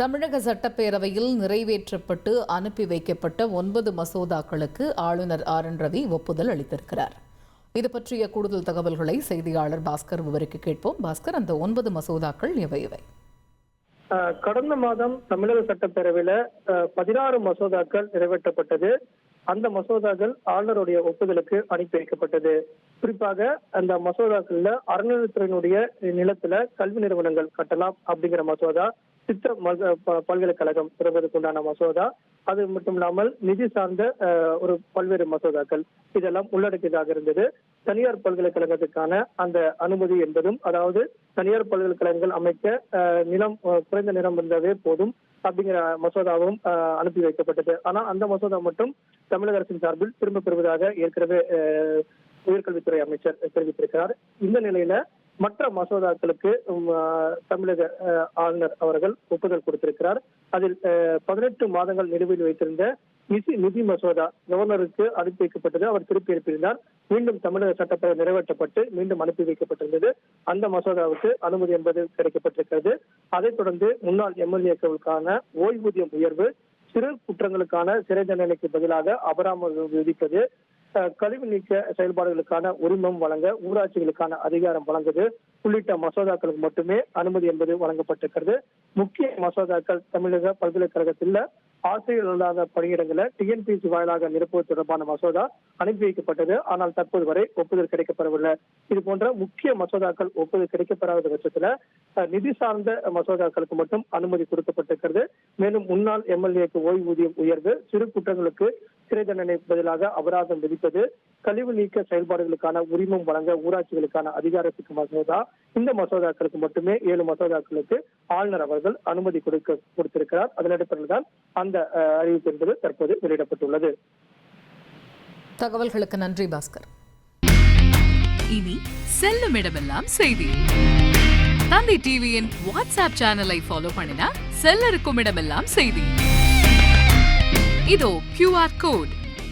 தமிழக சட்டப்பேரவையில் நிறைவேற்றப்பட்டு அனுப்பி வைக்கப்பட்ட ஒன்பது மசோதாக்களுக்கு ஆளுநர் ஆர் என் ரவி ஒப்புதல் அளித்திருக்கிறார். இது பற்றிய கூடுதல் தகவல்களை செய்தியாளர் பாஸ்கர் விவரிக்க கேட்போம். பாஸ்கர் அந்த ஒன்பது மசோதாக்கள் எவை இவை கடந்த மாதம் தமிழக சட்டப்பேரவையில பதினாறு மசோதாக்கள் நிறைவேற்றப்பட்டது. அந்த மசோதாக்கள் ஆளுநருடைய ஒப்புதலுக்கு அனுப்பி வைக்கப்பட்டது. குறிப்பாக அந்த மசோதாக்கள்ல அறநிலையத்துறையினுடைய நிலத்துல கல்வி நிறுவனங்கள் கட்டலாம் அப்படிங்கிற மசோதா சித்த பல்கலைக்கழகம் திறப்பதற்குண்டான மசோதா. அது மட்டும் இல்லாமல் நிதி சார்ந்த ஆஹ், ஒரு பல்வேறு மசோதாக்கள் இதெல்லாம் உள்ளடக்கியதாக இருந்தது. தனியார் பல்கலைக்கழகத்துக்கான அந்த அனுமதி என்பதும் அதாவது தனியார் பல்கலைக்கழகங்கள் அமைக்க நிலம் குறைந்த நிலம் இருந்தாவே போதும் அப்படிங்கிற மசோதாவும் அனுப்பி வைக்கப்பட்டது. ஆனால் அந்த மசோதா மட்டும் தமிழக அரசின் சார்பில் திரும்ப பெறுவதாக ஏற்கனவே உயர்கல்வித்துறை அமைச்சர் தெரிவித்திருக்கிறார். இந்த நிலையில மற்ற மசோதாக்களுக்கு தமிழக ஆளுநர் அவர்கள் ஒப்புதல் கொடுத்திருக்கிறார். அதில் பதினெட்டு மாதங்கள் நிலுவையில் வைத்திருந்த நிதி நிதி மசோதா கவர்னருக்கு அனுப்பி வைக்கப்பட்டது. அவர் திருப்பி அனுப்பியிருந்தார். மீண்டும் தமிழக சட்டப்பேரவை நிறைவேற்றப்பட்டு மீண்டும் அனுப்பி வைக்கப்பட்டிருந்தது. அந்த மசோதாவுக்கு அனுமதி என்பது கிடைக்கப்பட்டிருக்கிறது. அதைத் தொடர்ந்து முன்னாள் எம்எல்ஏக்களுக்கான ஓய்வூதியம் உயர்வு சிறு குற்றங்களுக்கான சிறை தண்டனைக்கு பதிலாக அபராமம் விதிப்பது கழிவு நீக்க செயல்பாடுகளுக்கான உரிமம் வழங்க ஊராட்சிகளுக்கான அதிகாரம் வழங்குது உள்ளிட்ட மசோதாக்களுக்கு மட்டுமே அனுமதி என்பது வழங்கப்பட்டிருக்கிறது. முக்கிய மசோதாக்கள் தமிழக பல்கலைக்கழகத்தில் ஆசிரியர் இல்லாத பணியிடங்களை டிஎன்பிசி வாயிலாக நிரப்புவது தொடர்பான மசோதா அனுப்பி வைக்கப்பட்டது ஆனால் தற்போது வரை ஒப்புதல் கிடைக்கப்பெறவில்லை. இது போன்ற முக்கிய மசோதாக்கள் ஒப்புதல் கிடைக்கப்பெறாத பட்சத்துல நிதி சார்ந்த மசோதாக்களுக்கு மட்டும் அனுமதி கொடுக்கப்பட்டிருக்கிறது. மேலும் முன்னாள் எம்எல்ஏக்கு ஓய்வூதியம் உயர்வு சிறு குற்றங்களுக்கு சிறை தண்டனை பதிலாக அபராதம் விதிப்பது கழிவு நீக்க செயல்பாடுகளுக்கான உரிமம் வழங்க ஊராட்சிகளுக்கான அதிகாரத்துக்கு மசோதா இந்த மசோதாக்களுக்கு மட்டுமே ஏழு மசோதாக்களுக்கு ஆளுநர் அவர்கள் அனுமதி கொடுக்க கொடுத்திருக்கிறார். அதன் அடிப்படையில் தான் அந்த அறிவிப்பு என்பது தற்போது வெளியிடப்பட்டுள்ளது. தகவல்களுக்கு நன்றி பாஸ்கர். இனி செல்லும் இடமெல்லாம் செய்தி. தந்தை டிவியின் வாட்ஸ்அப் சேனலை ஃபாலோ பண்ணினா செல்ல இருக்கும் இடமெல்லாம் செய்தி. இதோ கியூஆர் கோட்